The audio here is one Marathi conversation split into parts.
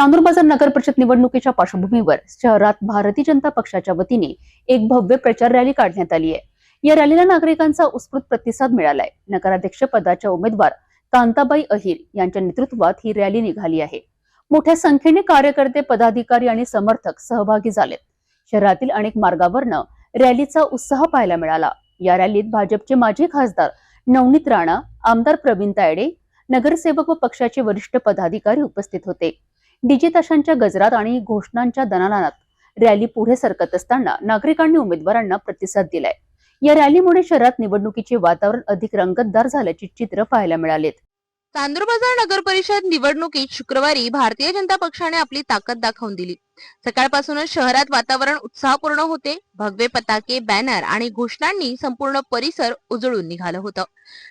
चांदूरबाजार नगर परिषद निवडणुकीच्या पार्श्वभूमीवर शहरात भारतीय जनता पक्षाच्या वतीने एक भव्य प्रचार रॅली काढण्यात आली आहे. या रॅलीला नागरिकांचा उत्स्फूर्त प्रतिसाद मिळालाय. नगराध्यक्ष पदाच्या उमेदवार कांताबाई अहिर यांच्या नेतृत्वात ही रॅली निघाली आहे. मोठ्या संख्येने कार्यकर्ते पदाधिकारी आणि समर्थक सहभागी झालेत. शहरातील अनेक मार्गावरनं रॅलीचा उत्साह पाहायला मिळाला. या रॅलीत भाजपचे माजी खासदार नवनीत राणा आमदार प्रवीण तायडे नगरसेवक व पक्षाचे वरिष्ठ पदाधिकारी उपस्थित होते. डिजिताशांच्या गजरात आणि घोषणांच्या दणानात रॅली पुढे सरकत असताना नागरिकांनी उमेदवारांना प्रतिसाद दिलाय. या रॅलीमुळे शहरात निवडणुकीचे वातावरण अधिक रंगतदार झाल्याचे चित्र पाहायला मिळालेत. चांदूरबाजार नगर परिषद निवडणुकीत शुक्रवारी भारतीय जनता पक्षाने आपली ताकद दाखवून दिली. सकाळपासूनच शहरात वातावरण उत्साहपूर्ण होते. भगवे पताके बॅनर आणि घोषणांनी संपूर्ण परिसर उजळून निघालं होतं.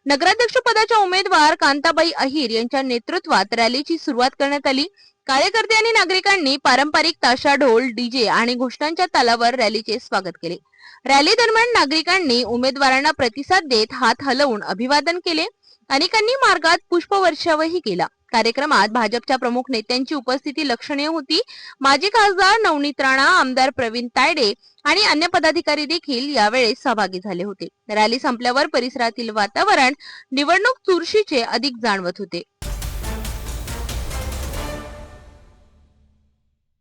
नगराध्यक्ष पदाच्या उमेदवार कांताबाई अहिर यांच्या नेतृत्वात रॅलीची सुरुवात करण्यात आली. कार्यकर्ते आणि नागरिकांनी पारंपरिक ताशा ढोल डीजे आणि घोषणांच्या तालावर रॅलीचे स्वागत केले. रॅली दरम्यान नागरिकांनी उमेदवारांना प्रतिसाद देत हात हलवून अभिवादन केले. अनेकांनी मार्गात पुष्पवर्षावही केला. कार्यक्रमात भाजपच्या प्रमुख नेत्यांची उपस्थिती लक्षणीय होती. माजी खासदार नवनीत राणा आमदार प्रवीण तायडे आणि अन्य पदाधिकारी देखील यावेळेस सहभागी झाले होते. रॅली संपल्यावर परिसरातील वातावरण निवडणूक चुरशीचे अधिक जाणवत होते.